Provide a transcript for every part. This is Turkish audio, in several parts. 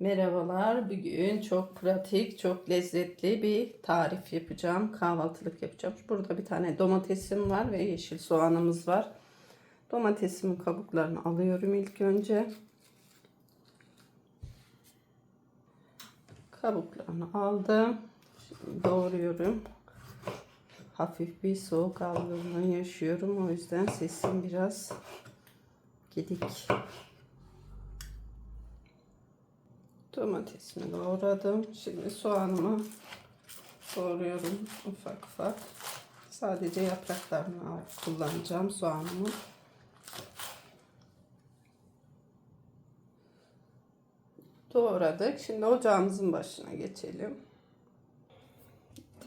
Merhabalar. Bugün çok pratik, çok lezzetli bir tarif yapacağım. Kahvaltılık yapacağım. Burada bir tane domatesim var ve yeşil soğanımız var. Domatesimin kabuklarını alıyorum ilk önce. Kabuklarını aldım. Şimdi doğruyorum. Hafif bir soğuk algınlığı yaşıyorum. O yüzden sesim biraz gidik. Domatesimi doğradım. Şimdi soğanımı doğruyorum ufak ufak. Sadece yapraklarını kullanacağım soğanımı. Doğradık. Şimdi ocağımızın başına geçelim.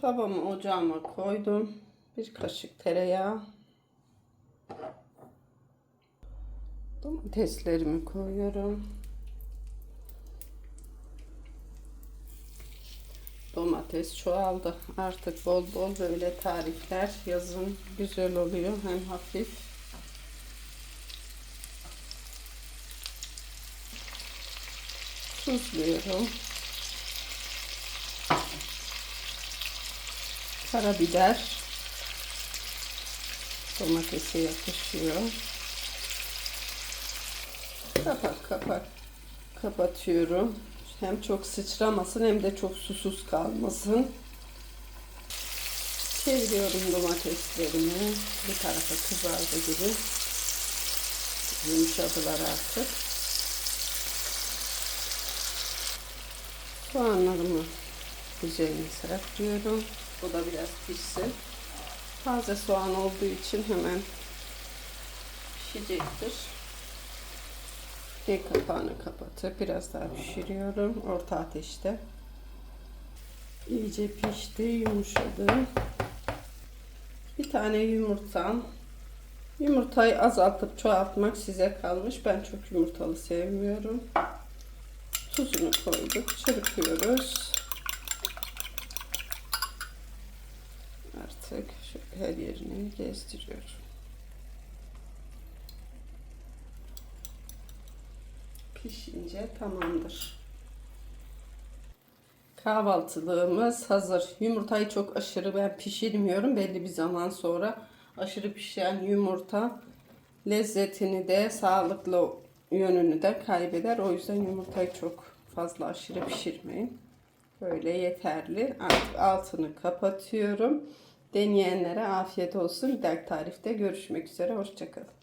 Tavamı ocağıma koydum. Bir kaşık tereyağı. Domateslerimi koyuyorum. Domates çoğaldı. Artık bol bol böyle tarifler yazın güzel oluyor. Hem hafif. Tuzluyorum. Karabiber. Domatese yakışıyor. Kapak kapak kapatıyorum. Hem çok sıçramasın hem de çok susuz kalmasın. Çeviriyorum domateslerimi. Bir tarafa kızardı gibi. Yumuşadılar artık. Soğanlarımı üzerine serpiyorum. Bu da biraz pişsin. Taze soğan olduğu için hemen pişecektir. Bir kapağını kapatıp biraz daha pişiriyorum orta ateşte. İyice pişti, yumuşadı. Bir tane yumurtam. Yumurtayı azaltıp çoğaltmak size kalmış. Ben çok yumurtalı sevmiyorum. Tuzunu koyduk, çırpıyoruz. Artık her yerini gezdiriyorum. Pişince tamamdır. Kahvaltılığımız hazır. Yumurtayı çok aşırı ben pişirmiyorum. Belli bir zaman sonra aşırı pişen yumurta lezzetini de sağlıklı yönünü de kaybeder. O yüzden yumurtayı çok fazla aşırı pişirmeyin. Böyle yeterli. Artık altını kapatıyorum. Deneyenlere afiyet olsun. Bir dahaki tarifte görüşmek üzere. Hoşçakalın.